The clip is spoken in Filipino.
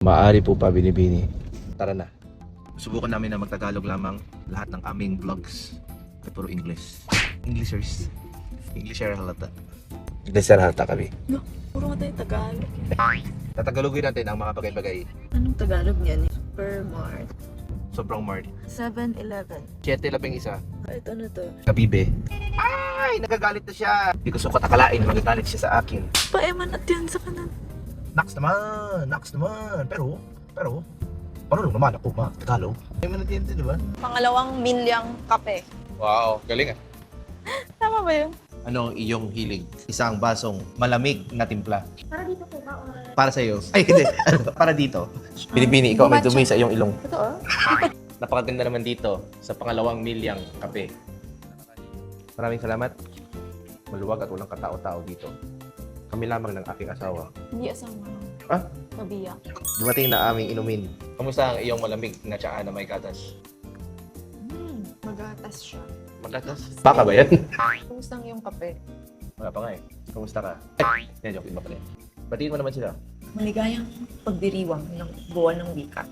Maari po pa binibini. Tara na. Subukan namin na magtagalog lamang lahat ng aming vlogs ay puro English. Englishers. Englisher halata. Englisher halata kami. Puro nga tayo Tagalog. Tatagalogin natin ang mga bagay-bagay. Anong Tagalog niyan? Supermart. Sobrang mart. 7-Eleven. 7 labing isa. Ah, Ito na to. Kabibe. Ay, nagagalit na siya. Hindi ko sukat akalain magagalit siya sa akin. Paeman at yan sa kanan. Nax naman, nax naman. Pero, pero, marunong naman ako mga Tagalog. Ay, manatiyente, di ba? Pangalawang milyang kape. Wow, galing ah. Tama ba yun? Ano ang iyong hilig? Isang basong malamig na timpla. Para dito po ba? Or... Para sa iyo. Ay, hindi. Ano, para dito. Binibini, ikaw may dumi sa iyong ilong. Totoo? Napakaganda naman dito sa pangalawang milyang kape. Maraming salamat. Maluwag at walang katao-tao dito. Kami lamang ng aking asawa. Hindi asama. Ah? Mabiyak. Dumating na aming inumin. Kamusta ang iyong malamig na tsaa na may gatas? Hmm, magatas siya. Magatas? Baka ba yan? Kumusta ang iyong kape? Wala pa nga eh. Kamusta ka? Yan, joke. Iba pala yan. Batiin mo naman sila. Maligayang pagdiriwang ng buwan ng wika.